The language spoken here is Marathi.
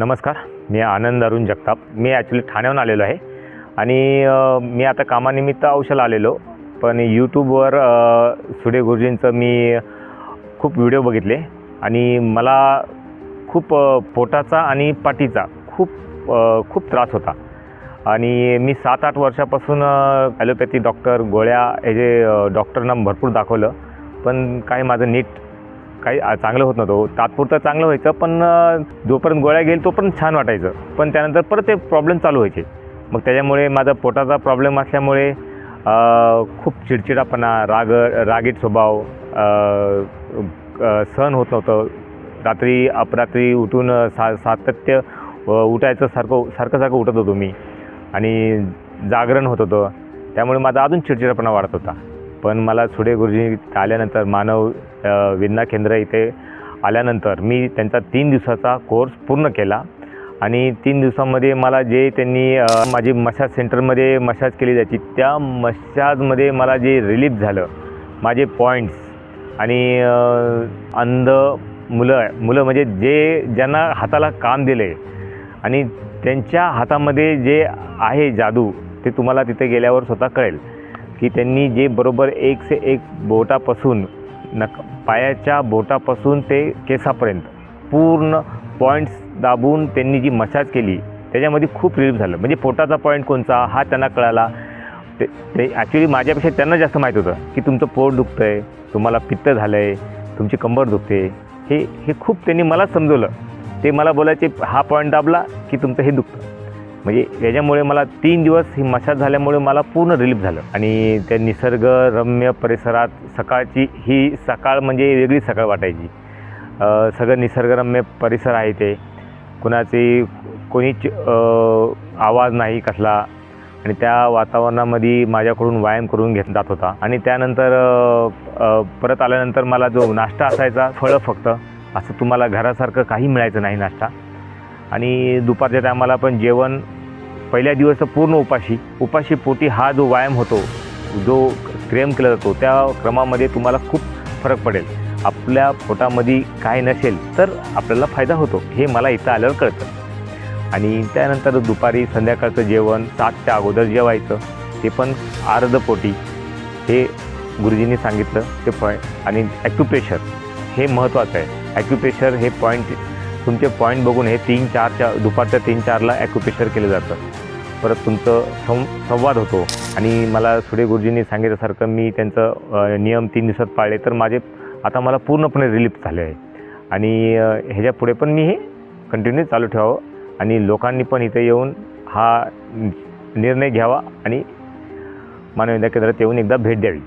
नमस्कार. मी आनंद अरुण जगताप. मी ॲक्च्युली ठाण्याहून आलेलो आहे. आणि मी आता कामानिमित्त औषध आलेलो. पण यूट्यूबवर सुडे गुरुजींचं मी खूप व्हिडिओ बघितले. आणि मला खूप पोटाचा आणि पाठीचा खूप खूप त्रास होता. आणि मी सात आठ वर्षापासून ॲलोपॅथी डॉक्टर गोळ्या हे जे डॉक्टरना भरपूर दाखवलं. पण काही माझं नीट काही चांगलं होत नव्हतं. तात्पुरतं चांगलं व्हायचं पण जोपर्यंत गोळ्या घेईल तोपर्यंत छान वाटायचं. पण त्यानंतर परत ते प्रॉब्लेम चालू व्हायचे. मग त्याच्यामुळे माझा पोटाचा प्रॉब्लेम असल्यामुळे खूप चिडचिडापणा राग रागीट स्वभाव सहन होत नव्हतं. रात्री अपरात्री उठून सा सातत्य उठायचं सारखं सारखं सारखं उठत होतो मी. आणि जागरण होत होतं. त्यामुळे माझा अजून चिडचिडापणा वाढत होता. पण मला सुडे गुरुजी आल्यानंतर मानव विज्ञा केंद्र इथे आल्यानंतर मी त्यांचा तीन दिवसाचा कोर्स पूर्ण केला. आणि तीन दिवसामध्ये मला जे त्यांनी माझी मसाज सेंटरमध्ये मसाज केली जायची त्या मसाजमध्ये मला जे रिलीफ झालं माझे पॉईंट्स आणि अंध मुलं मुलं म्हणजे जे ज्यांना हाताला काम दिले आणि त्यांच्या हातामध्ये जे आहे जादू ते तुम्हाला तिथे गेल्यावर स्वतः कळेल. की त्यांनी जे बरोबर एक से एक बोटापासून नक पायाच्या बोटापासून ते केसापर्यंत पूर्ण पॉईंट्स दाबून त्यांनी जी मसाज केली त्याच्यामध्ये खूप रिलीफ झालं. म्हणजे पोटाचा पॉईंट कोणता हा त्यांना कळाला. ते ते ॲक्च्युली माझ्यापेक्षा त्यांना जास्त माहीत होतं की तुमचं पोट दुखतं आहे तुम्हाला पित्त झालं आहे तुमची कंबर दुखते. हे हे खूप त्यांनी मला समजवलं. ते मला बोलायचे हा पॉईंट दाबला की तुमचं हे दुखतं. म्हणजे याच्यामुळे मला तीन दिवस ही मशाज झाल्यामुळे मला पूर्ण रिलीफ झालं. आणि त्या निसर्गरम्य परिसरात सकाळची ही सकाळ म्हणजे वेगळी सकाळ वाटायची. सगळं निसर्गरम्य परिसर आहे ते. कुणाची कोणीच आवाज नाही कसला. आणि त्या वातावरणामध्ये माझ्याकडून व्यायाम करून घेत जात होता. आणि त्यानंतर परत आल्यानंतर मला जो नाश्ता असायचा फळं फक्त. असं तुम्हाला घरासारखं काही मिळायचं नाही नाश्ता. आणि दुपारच्या टायमाला पण जेवण पहिल्या दिवस पूर्ण उपाशी उपाशी पोटी हा जो व्यायाम होतो जो क्रेम केला जातो त्या क्रमामध्ये तुम्हाला खूप फरक पडेल. आपल्या पोटामध्ये काय नसेल तर आपल्याला फायदा होतो हे मला इथं आल्यावर कळतं. आणि त्यानंतर दुपारी संध्याकाळचं जेवण सातच्या अगोदर जेवायचं ते पण अर्ध पोटी हे गुरुजींनी सांगितलं ते पॉईंट आणि ॲक्युप्रेशर हे महत्त्वाचं आहे. ॲक्युप्रेशर हे पॉईंट तुमचे पॉईंट बघून हे तीन चारच्या दुपारच्या तीन चारला ॲक्युपेशर केलं जातं. परत तुमचं सं संवाद होतो. आणि मला सुडे गुरुजींनी सांगितल्यासारखं मी त्यांचं नियम तीन दिवसात पाळले तर माझे आता मला पूर्णपणे रिलीफ झाले आहे. आणि ह्याच्या पुढे पण मी हे कंटिन्यू चालू ठेवावं. आणि लोकांनी पण इथे येऊन हा निर्णय घ्यावा आणि मानवविद्या केंद्रात येऊन एकदा भेट द्यावी.